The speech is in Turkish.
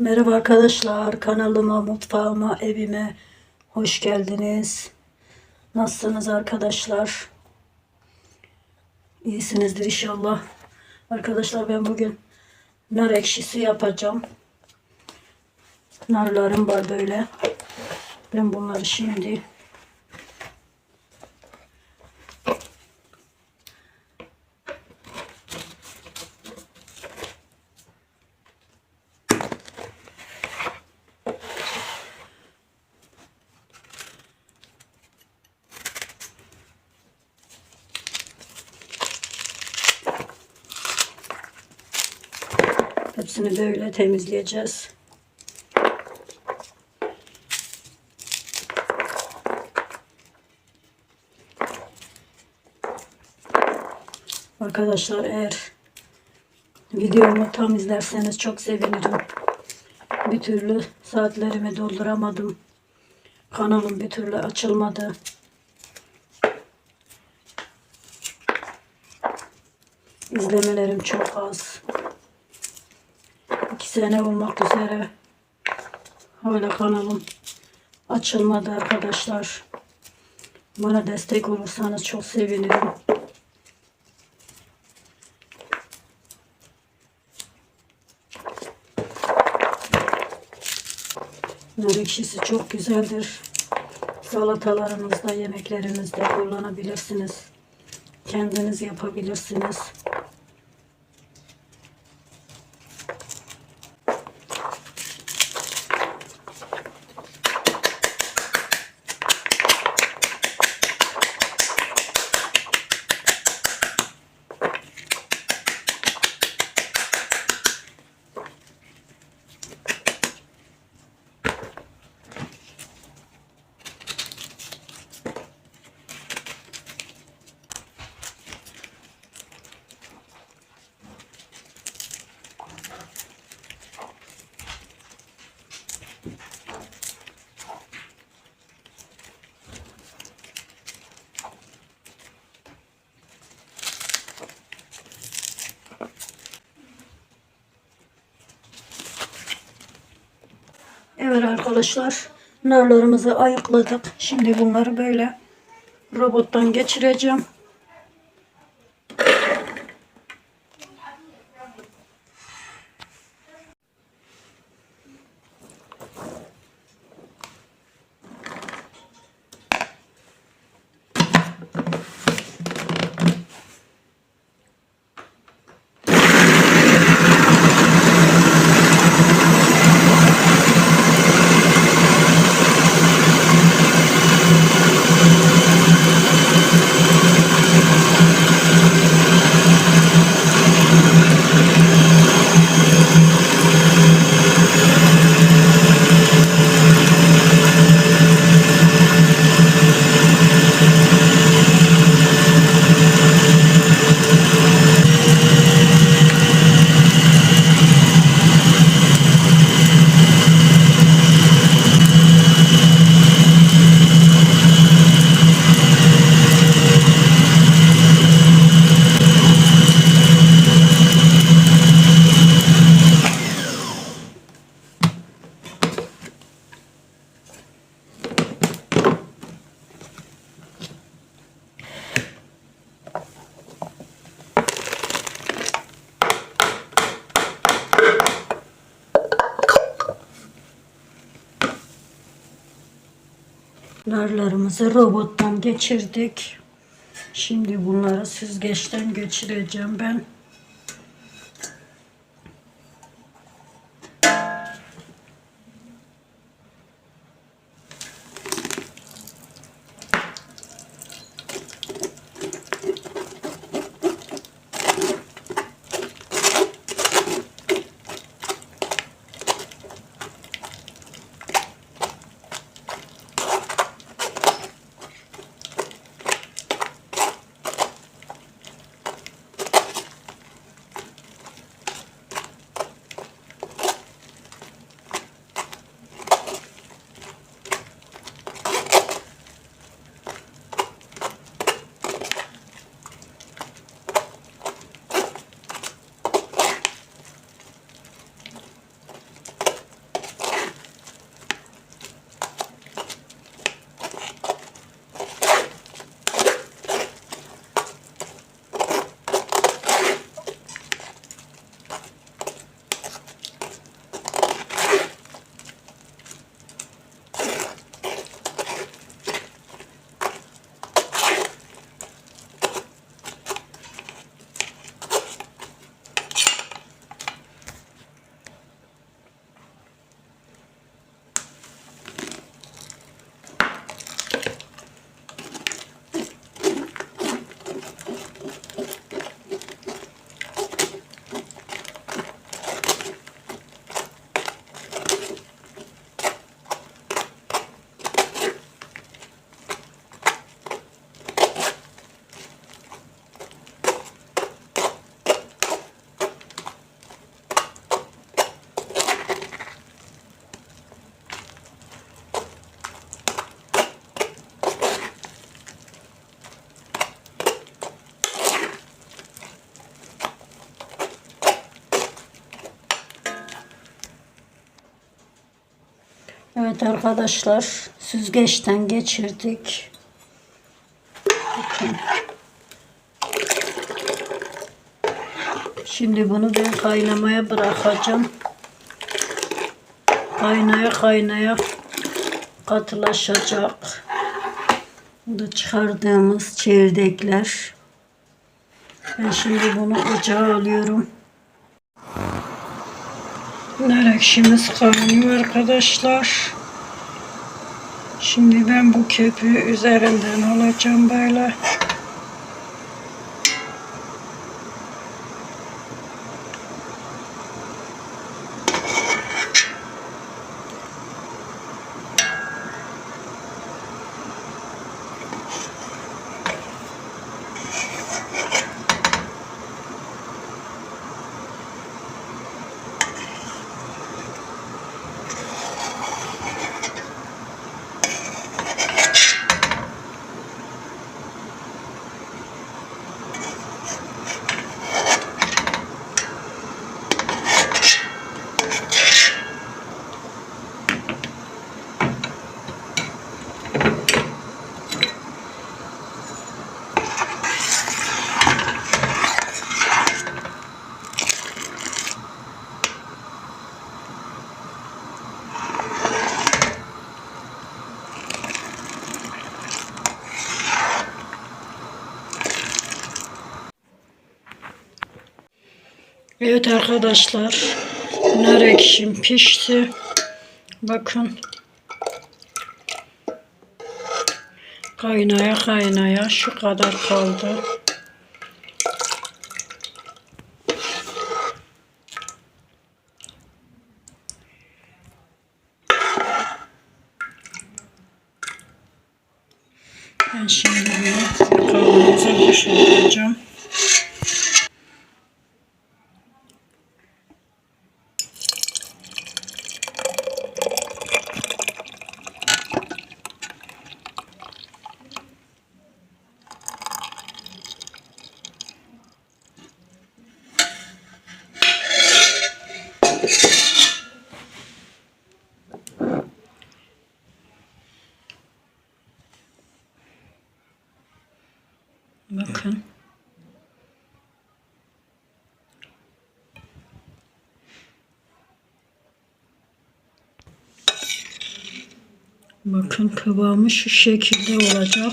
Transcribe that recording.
Merhaba arkadaşlar, kanalıma, mutfağıma, evime hoş geldiniz. Nasılsınız arkadaşlar? İyisinizdir inşallah. Arkadaşlar ben bugün nar ekşisi yapacağım. Narlarım var böyle. Ben bunları şimdi hepsini böyle temizleyeceğiz. Arkadaşlar eğer videomu tam izlerseniz çok sevinirim. Bir türlü saatlerimi dolduramadım. Kanalım bir türlü açılmadı. İzlemelerim çok az. Sene olmak üzere. Hala kanalım açılmadı arkadaşlar. Bana destek olursanız çok sevinirim. Nar ekşisi çok güzeldir. Salatalarınızda, yemeklerinizde kullanabilirsiniz. Kendiniz yapabilirsiniz. Evet arkadaşlar narlarımızı ayıkladık. Şimdi bunları böyle robottan geçireceğim. Narlarımızı robottan geçirdik. Şimdi bunları süzgeçten geçireceğim ben. Evet arkadaşlar süzgeçten geçirdik. Şimdi bunu ben kaynamaya bırakacağım. Kaynaya kaynaya katılaşacak. Bu da çıkardığımız çekirdekler. Ben şimdi bunu ocağa alıyorum. Nar ekşimiz kaynıyor arkadaşlar. Şimdi ben bu köpüğü üzerinden alacağım böyle. Evet arkadaşlar. Nar ekşim pişti. Bakın. Kaynaya kaynaya şu kadar kaldı. Ben şimdi bunu kavanoza boşaltacağım. Bakın. Bakın kıvamı şu şekilde olacak.